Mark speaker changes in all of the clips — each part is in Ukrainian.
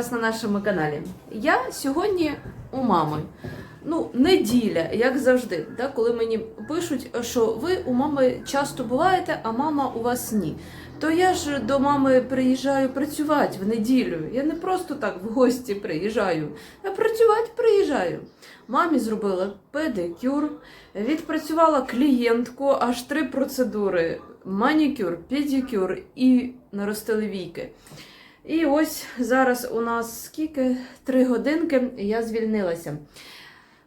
Speaker 1: вас на нашому каналі. Я сьогодні у мами. Ну, неділя, як завжди, да, коли мені пишуть, що ви у мами часто буваєте, а мама у вас ні. То я ж до мами приїжджаю працювати в неділю. Я не просто так в гості приїжджаю, а працювати приїжджаю. Мамі зробила педикюр, відпрацювала клієнтку аж три процедури: манікюр, педикюр і наростили війки. І ось зараз у нас скільки? Три годинки, і я звільнилася.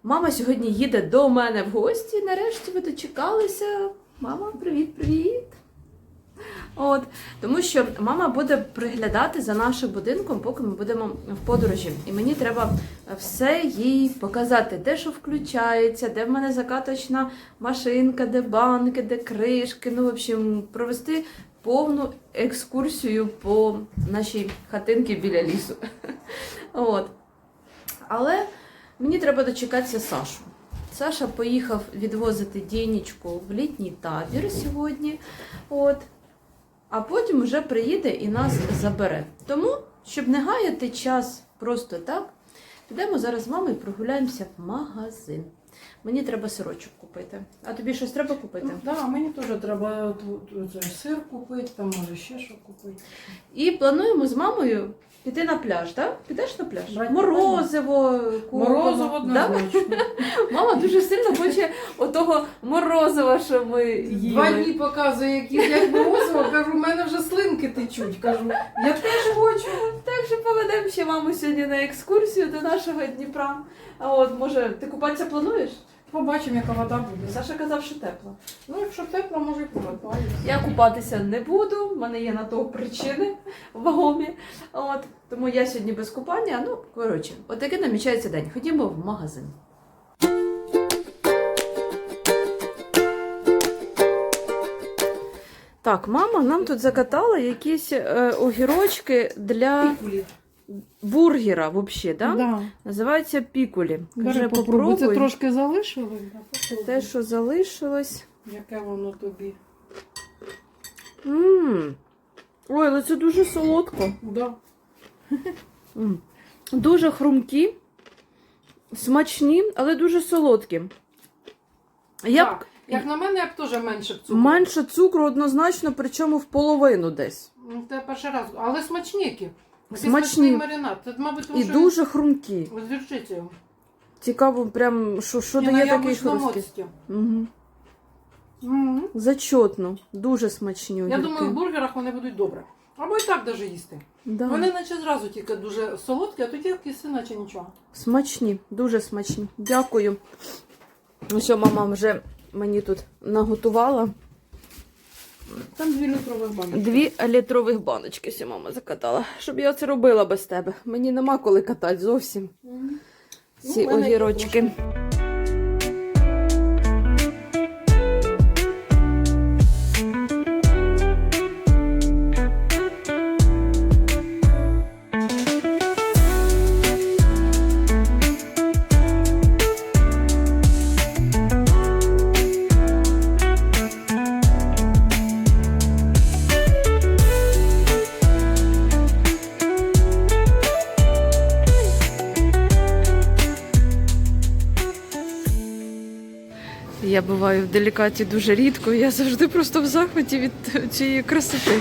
Speaker 1: Мама сьогодні їде до мене в гості. Нарешті ви дочекалися. Мама, привіт, привіт. От, тому що мама буде приглядати за нашим будинком, поки ми будемо в подорожі. І мені треба все їй показати, де що включається, де в мене закаточна машинка, де банки, де кришки. Ну, в общем, провести повну екскурсію по нашій хатинці біля лісу. От. Але мені треба дочекатися Сашу. Саша поїхав відвозити Дєнічку в літній табір сьогодні. От. А потім вже приїде і нас забере. Тому, щоб не гаяти час просто так, підемо зараз з мамою і прогуляємося в магазин. Мені треба сирочок купити. А тобі щось треба купити?
Speaker 2: Ну, да, мені теж треба сир купити, там може ще що купити.
Speaker 1: І плануємо з мамою піти на пляж, так? Підеш на пляж?
Speaker 2: Брать
Speaker 1: Морозиво, купимо.
Speaker 2: Морозиво
Speaker 1: Да?
Speaker 2: однозначно.
Speaker 1: Мама дуже сильно хоче отого морозива, що ми
Speaker 2: Два дні показує, як їдять морозиво, кажу, у мене вже слинки течуть. Кажу, я теж хочу.
Speaker 1: Так що поведемо ще маму сьогодні на екскурсію до нашого Дніпра. А от може, ти купатися плануєш?
Speaker 2: Побачимо, яка вода буде.
Speaker 1: Саша казав, що тепло.
Speaker 2: Ну, якщо тепло, може і покупаюся.
Speaker 1: Я купатися не буду, в мене є на то причини вагомі. От тому я сьогодні без купання. Ну коротше, от такий намічається день. Ходімо в магазин. Так, мама нам тут закатала якісь е, огірочки для
Speaker 2: Пікулі.
Speaker 1: Бургера, взагалі, да?
Speaker 2: Да.
Speaker 1: Називається пікулі.
Speaker 2: Бери,
Speaker 1: Каже,
Speaker 2: попробуй. Це трошки залишили. Да, попробуй.
Speaker 1: Те, що залишилось.
Speaker 2: Яке воно тобі.
Speaker 1: Мм. Ой, але це дуже солодко.
Speaker 2: Да.
Speaker 1: М. Дуже хрумкі, смачні, але дуже солодкі. Я б
Speaker 2: Так, як на мене, я б теж менше б цукру.
Speaker 1: менше цукру однозначно, причому в половину десь.
Speaker 2: Ну, Це перший раз. Але смачніки. Такий
Speaker 1: Смачні.
Speaker 2: маринад. Це, мабуть, тому
Speaker 1: І
Speaker 2: що
Speaker 1: дуже хрумкі.
Speaker 2: Його.
Speaker 1: Цікаво, прям, що, що
Speaker 2: І на
Speaker 1: дає такий
Speaker 2: яблучному
Speaker 1: хрусткий.
Speaker 2: оцті.
Speaker 1: Угу.
Speaker 2: Мгм.
Speaker 1: Зачотно, дуже смачні
Speaker 2: Я
Speaker 1: огірки.
Speaker 2: думаю, в бургерах вони будуть добре. Або і так даже їсти.
Speaker 1: да.
Speaker 2: Вони наче зразу тільки дуже солодкі, а тоді киси, наче нічого.
Speaker 1: Смачні, дуже смачні. Дякую. Ну що, мама вже мені тут наготувала.
Speaker 2: Там дві літрових баночки.
Speaker 1: Дві літрових баночки сі мама закатала, щоб я це робила без тебе. Мені нема коли катати зовсім
Speaker 2: Мгм.
Speaker 1: ці
Speaker 2: Ну,
Speaker 1: огірочки. Буваю в делікаті дуже рідко. Я завжди просто в захваті від цієї красоти.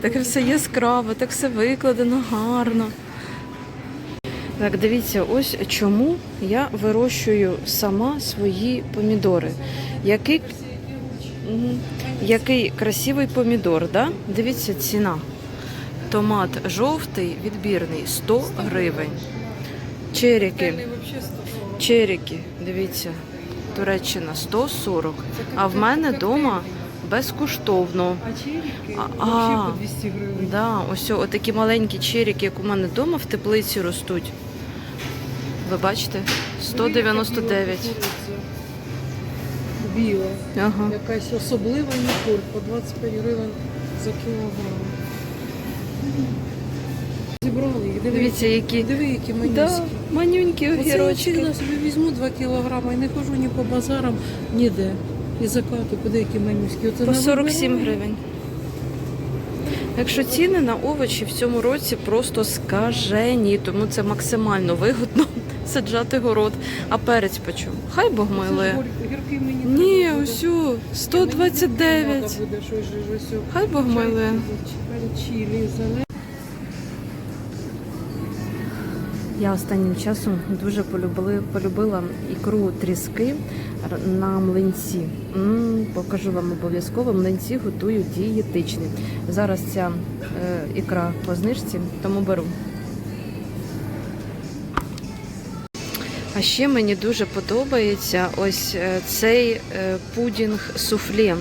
Speaker 1: Так все яскраво, так все викладено гарно. Так, дивіться, ось чому я вирощую сама свої помідори. Який. Який красивий помідор, да? Дивіться, ціна. Томат жовтий, відбірний 100 гривень. Черіки. Черіки, дивіться, Туреччина 140. А в мене вдома безкоштовно.
Speaker 2: А
Speaker 1: А,
Speaker 2: взагалі
Speaker 1: а.
Speaker 2: по 200 гривень.
Speaker 1: Да, ось такі маленькі черіки, як у мене вдома в теплиці ростуть. Ви бачите? 199.
Speaker 2: Біла.
Speaker 1: Ага.
Speaker 2: Якась особлива ніколь по 25 гривень за кілограм. Зібрали їх.
Speaker 1: Дивіться, які
Speaker 2: диви, які
Speaker 1: да,
Speaker 2: манюські.
Speaker 1: Манюнькі
Speaker 2: Оце я
Speaker 1: огірочки.
Speaker 2: собі візьму 2 кілограми і не хожу ні по базарам, ніде. І закату, куди які манюські. Оце
Speaker 1: По
Speaker 2: на
Speaker 1: 47
Speaker 2: виборі.
Speaker 1: гривень. Якщо ціни на овочі в цьому році просто скажені, тому це максимально вигодно саджати город. А перець почем? Хай Бог
Speaker 2: мені
Speaker 1: Ні, усю 129.
Speaker 2: треба буде, щось же ж усю.
Speaker 1: Хай Бог милує. Я останнім часом дуже полюбили, полюбила ікру тріски на млинці. м покажу вам обов'язково. Млинці готую дієтичні. Зараз ця е, ікра по знижці, тому беру. А ще мені дуже подобається ось е, цей е, пудінг суфле.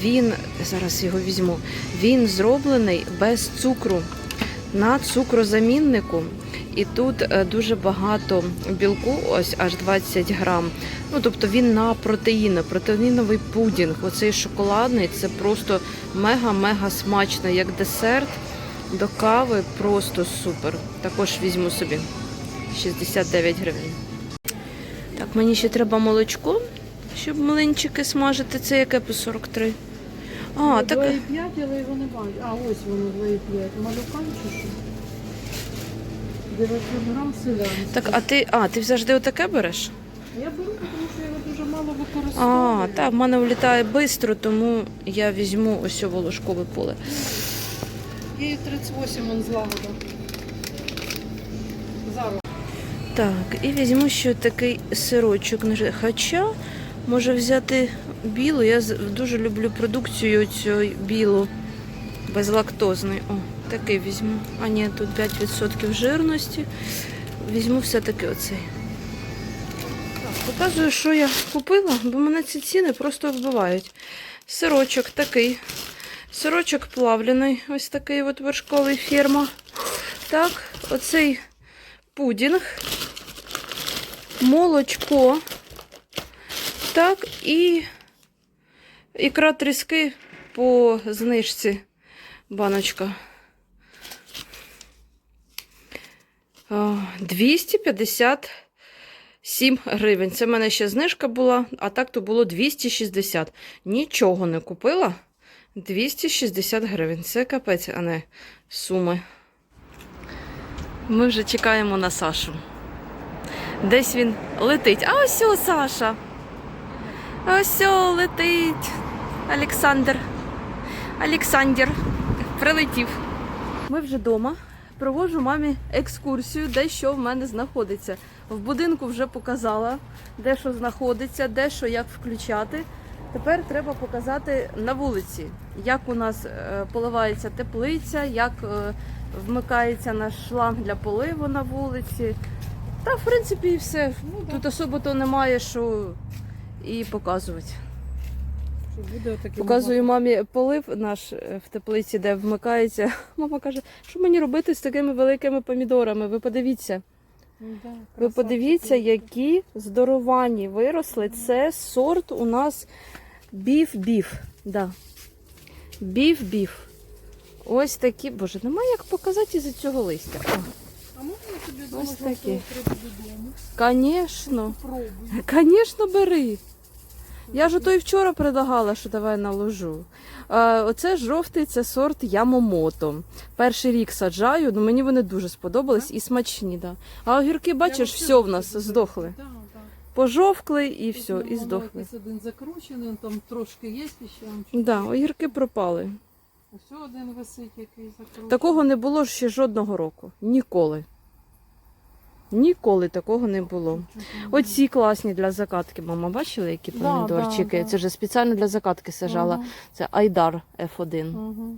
Speaker 1: Він зараз його візьму. Він зроблений без цукру на цукрозаміннику. І тут е, дуже багато білку, ось аж 20 грам. Ну тобто він на протеїни, протеїновий пудінг. Оцей шоколадний це просто мега-мега смачно, як десерт до кави. Просто супер. Також візьму собі 69 гривень. Так, мені ще треба молочко, щоб млинчики смажити. Це яке по 43. А, так.
Speaker 2: 2,5, але його не бачу. А, ось воно 2,5. Малюкан чи що? 900 грам селянський.
Speaker 1: Так, а ти, а, ти завжди отаке береш?
Speaker 2: Я беру, тому що я його дуже мало використовую.
Speaker 1: А, так, в мене влітає швидко, тому я візьму ось волошкове поле.
Speaker 2: І 38 он злагода. Зараз.
Speaker 1: Так, і візьму ще такий сирочок. Хоча може взяти білу. Я дуже люблю продукцію цю білу, безлактозний. О, такий візьму. А ні, тут 5% жирності. Візьму все-таки оцей. Так, показую, що я купила, бо мене ці ціни просто вбивають. Сирочок такий. Сирочок плавлений, ось такий от вершковий фірма. Так, оцей пудінг, молочко. Так, і ікра тріски по знижці баночка. А, 257 гривень. Це в мене ще знижка була, а так то було 260. Нічого не купила. 260 гривень. Це капець, а не суми. Ми вже чекаємо на Сашу. Десь він летить. А ось о, Саша. Ось о, летить. Олександр. Олександр прилетів. Ми вже вдома. Проводжу мамі екскурсію, де що в мене знаходиться. В будинку вже показала, де що знаходиться, де що як включати. Тепер треба показати на вулиці, як у нас е, поливається теплиця, як е, вмикається наш шланг для поливу на вулиці. Та, в принципі, і все.
Speaker 2: Ну,
Speaker 1: Тут особо то немає що і показувати. Показую мамі полив наш е, в теплиці, де вмикається. Мама каже, що мені робити з такими великими помідорами? Ви подивіться.
Speaker 2: Ну,
Speaker 1: Ви подивіться, які здоровані виросли. Це сорт у нас біф-біф. Да. Біф-біф. Ось такі. Боже, немає як показати із цього листя. О,
Speaker 2: А можна я тобі
Speaker 1: Ось такі.
Speaker 2: того треба додому?
Speaker 1: Конечно.
Speaker 2: Попробуй.
Speaker 1: Звісно, бери. Я ж то і вчора предлагала, що давай наложу. Е, оце жовтий, це сорт Ямомото. Перший рік саджаю, ну мені вони дуже сподобались і смачні. Да. А огірки, бачиш, все в нас здохли.
Speaker 2: Да, да.
Speaker 1: Пожовкли і все, і здохли.
Speaker 2: один закручений, там трошки є ще.
Speaker 1: Да, огірки пропали.
Speaker 2: Ось один висить, який закручений.
Speaker 1: Такого не було ще жодного року. Ніколи. Ніколи такого не було. Оці класні для закатки. Мама бачила, які помідорчики?
Speaker 2: да, да.
Speaker 1: Це вже спеціально для закатки сажала.
Speaker 2: Ага,
Speaker 1: Це Айдар F1.
Speaker 2: ага.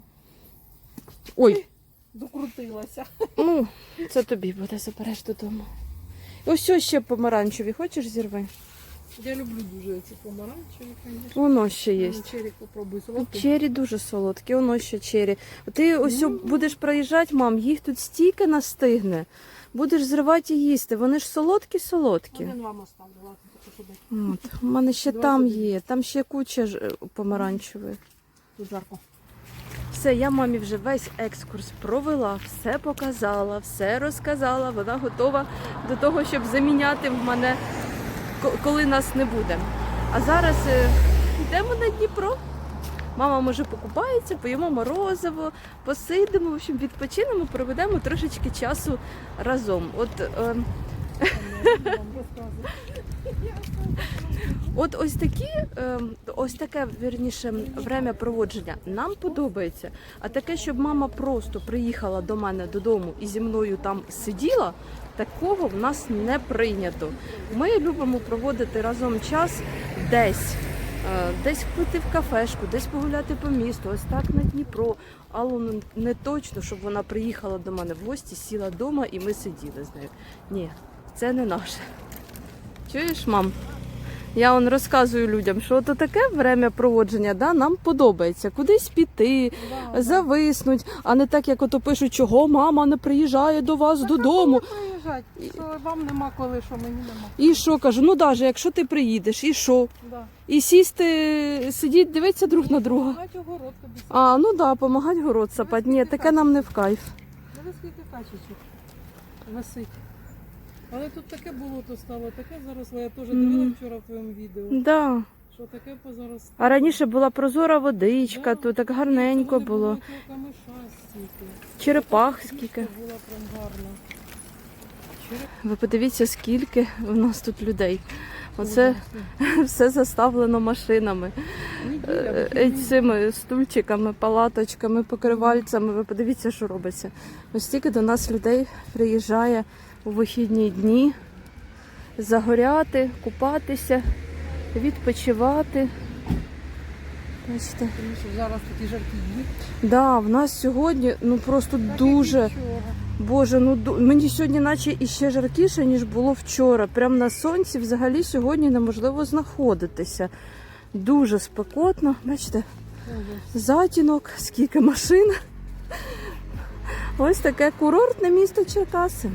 Speaker 1: Ой,
Speaker 2: Докрутилася.
Speaker 1: ну, це тобі буде, забереш додому. Ось ось ще помаранчеві, хочеш зірви?
Speaker 2: Я люблю дуже ці помаранчеві, звісно.
Speaker 1: Воно ще є.
Speaker 2: Черік попробуй солодкий.
Speaker 1: Чері дуже солодкі, воно ще чері. Ти ось
Speaker 2: Ну.
Speaker 1: будеш проїжджати, мам, їх тут стільки настигне. Будеш зривати і їсти. Вони ж солодкі-солодкі.
Speaker 2: Один вам оставлю, ладно,
Speaker 1: От. У мене ще
Speaker 2: Два
Speaker 1: там
Speaker 2: собі.
Speaker 1: є, там ще куча е, помаранчевих.
Speaker 2: тут жарко.
Speaker 1: Все, я мамі вже весь екскурс провела, все показала, все розказала. Вона готова до того, щоб заміняти в мене, коли нас не буде. А зараз е, йдемо на Дніпро. Мама може покупається, поїмо морозиво, посидимо, в общем, відпочинемо, проведемо трошечки часу разом. От, е, от ось такі, е, ось таке вірніше время проводження нам подобається. А таке, щоб мама просто приїхала до мене додому і зі мною там сиділа, такого в нас не прийнято. Ми любимо проводити разом час десь. Е, Десь пити в кафешку, десь погуляти по місту, ось так на Дніпро. Але ну, не точно, щоб вона приїхала до мене в гості, сіла вдома і ми сиділи з нею. Ні, це не наше. Чуєш, мам? Я он розказую людям, що то таке время проводження да, нам подобається. Кудись піти, зависнуть, а не так, як ото пишуть, чого мама не приїжджає до вас додому.
Speaker 2: Приїжджати, що вам нема коли, що мені нема.
Speaker 1: І що кажу, ну даже якщо ти приїдеш, і що?
Speaker 2: Да.
Speaker 1: І сісти, сидіти, дивитися друг на друга.
Speaker 2: Огород.
Speaker 1: А, ну да, помагати город сапати. Ні, таке нам не в кайф.
Speaker 2: Диви, скільки качечок висить. Але тут таке болото стало, таке заросло. Я теж дивила вчора в твоєму відео.
Speaker 1: Да.
Speaker 2: Що таке позаростало.
Speaker 1: А раніше була прозора водичка,
Speaker 2: Да.
Speaker 1: то так гарненько
Speaker 2: Це
Speaker 1: було.
Speaker 2: камиша стільки.
Speaker 1: Черепах скільки.
Speaker 2: Була прям гарна.
Speaker 1: Ви подивіться, скільки в нас тут людей. Оце все заставлено машинами,
Speaker 2: Неділя,
Speaker 1: е,
Speaker 2: вихідний.
Speaker 1: цими стульчиками, палаточками, покривальцями. Ви подивіться, що робиться. Ось стільки до нас людей приїжджає у вихідні дні загоряти, купатися, відпочивати. Бачите,
Speaker 2: Тому що зараз такі жаркі дні.
Speaker 1: да, в нас сьогодні ну просто
Speaker 2: Так,
Speaker 1: дуже. Боже, ну мені сьогодні наче іще жаркіше, ніж було вчора. Прям на сонці взагалі сьогодні неможливо знаходитися. Дуже спекотно. Бачите, затінок, скільки машин. Ось таке курортне місто Черкаси.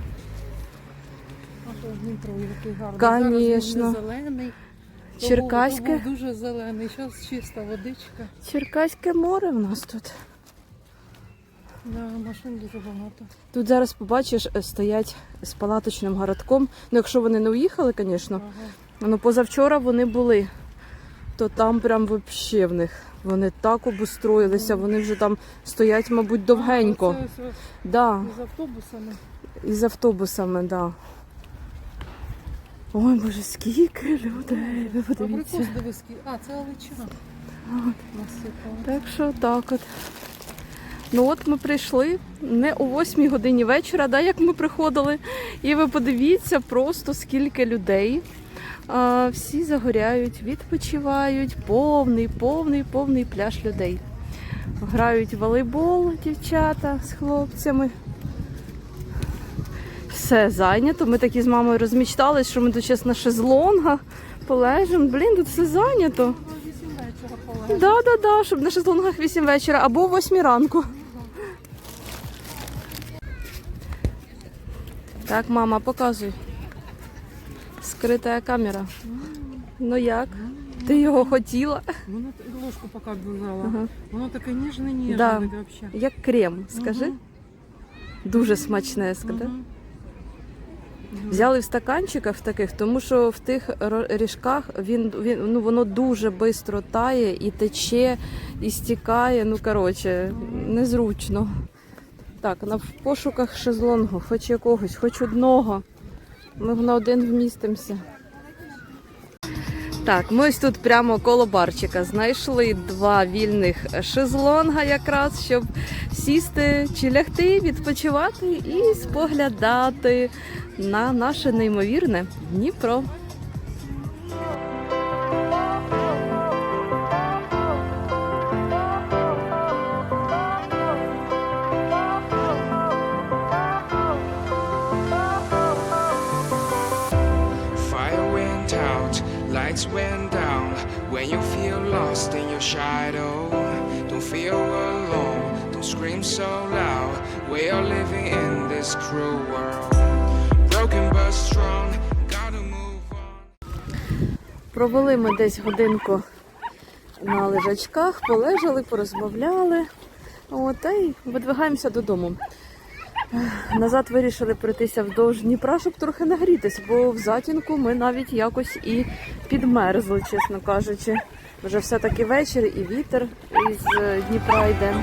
Speaker 2: Дніпро який гарний.
Speaker 1: Конечно.
Speaker 2: Зараз він не зелений. то
Speaker 1: Черкаське.
Speaker 2: був- то був дуже зелений. Зараз чиста водичка.
Speaker 1: Черкаське море в нас тут.
Speaker 2: Да, машин дуже багато.
Speaker 1: Тут зараз побачиш, е, стоять з палаточним городком. Ну, якщо вони не уїхали, звісно.
Speaker 2: Ага.
Speaker 1: Ну, позавчора вони були, то там прям вообще в них. Вони так обустроїлися, вони вже там стоять, мабуть, довгенько.
Speaker 2: А, оце ось- ось
Speaker 1: Да,
Speaker 2: З автобусами.
Speaker 1: із автобусами, да. Ой, боже, скільки людей, ви подивіться.
Speaker 2: А, це алича.
Speaker 1: Так що так от. Ну от ми прийшли не о 8 годині вечора, да, як ми приходили. І ви подивіться просто скільки людей. А, всі загоряють, відпочивають, повний, повний, повний пляж людей. Грають в волейбол дівчата з хлопцями. Все зайнято. Ми такі з мамою розмічтались, що ми тут зараз на шезлонгах полежимо. Блін, тут все зайнято.
Speaker 2: Вісім.
Speaker 1: Да, да, да, щоб на шезлонгах 8 вечора або 8 ранку. Так, мама, показуй. Скрита камера. Ну як? Ти його хотіла?
Speaker 2: Воно т- ложку поки.
Speaker 1: Ага.
Speaker 2: Воно таке ніжне, ніжне
Speaker 1: Да.
Speaker 2: взагалі.
Speaker 1: Як крем, скажи. Дуже смачне, скажи.
Speaker 2: Мгм.
Speaker 1: Взяли в стаканчиках таких, тому що в тих ріжках він, він ну воно дуже швидко тає і тече, і стікає. Ну коротше, незручно. Так, на в пошуках шезлонгу, хоч якогось, хоч одного. Ми на один вмістимося. Так, ми ось тут прямо коло барчика знайшли два вільних шезлонга якраз, щоб сісти чи лягти, відпочивати і споглядати на наше неймовірне Дніпро.
Speaker 3: Lights went down. When you feel lost in your shadow, don't feel alone, don't scream so loud. We are living in this cruel world.
Speaker 1: Провели ми десь годинку на лежачках, полежали, порозмовляли. От, та й видвигаємося додому. Назад вирішили пройтися вздовж Дніпра, щоб трохи нагрітись, бо в затінку ми навіть якось і підмерзли, чесно кажучи. Вже все-таки вечір і вітер із Дніпра йде.